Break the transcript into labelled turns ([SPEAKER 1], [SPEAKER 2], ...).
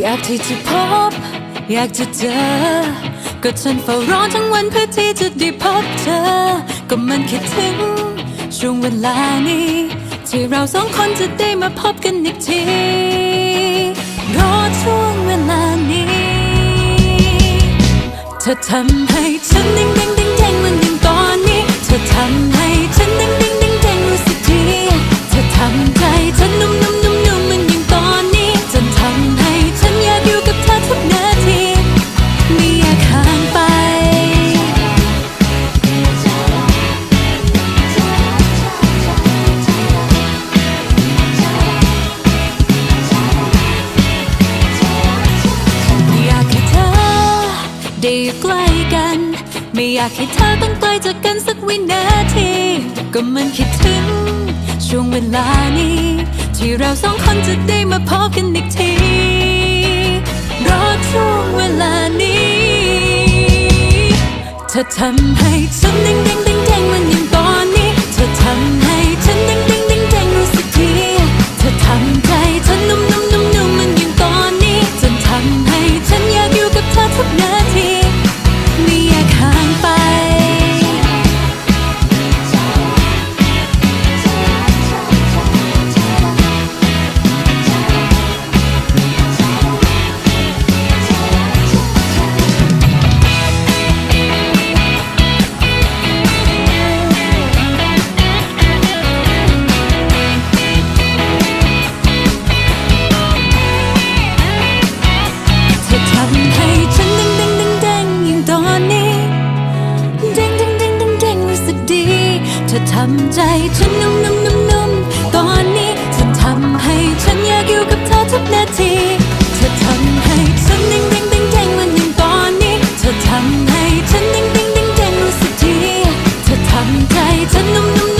[SPEAKER 1] อยากที่จะพบ อยากจะเจอ ก็ฉันเฝ้ารอทั้งวันเพื่อที่จะได้พบเธอ ก็มันคิดถึง ช่วงเวลานี้ ที่เราสองคนจะได้มาพบกันอีกที รอช่วงเวลานี้ เธอทำให้ฉันเด้งเได้อยู่ใกล้กัน ไม่อยากให้เธอต้องไกลจากกันสักวินาที ก็มันคิดถึง ช่วงเวลานี้ ที่เราสองคนจะได้มาพบกันอีกทีรอช่วงเวลานี้ เธอทำให้ฉันยังยัง ธอทำใจฉันนุ่มนุ่มนุ่มนุ่มตอนนี้เธอทำให้ฉันอยากอยู่กับเธอทุกนาที เธอทำให้ฉันดิ้งดิ้งดิ้งแดงวันหนึ่งตอนนี้ เธอทำให้ฉันดิ้งดิ้งดิ้งแดงรู้สึกดีเธอทำใจฉันนุ่มนุ่ม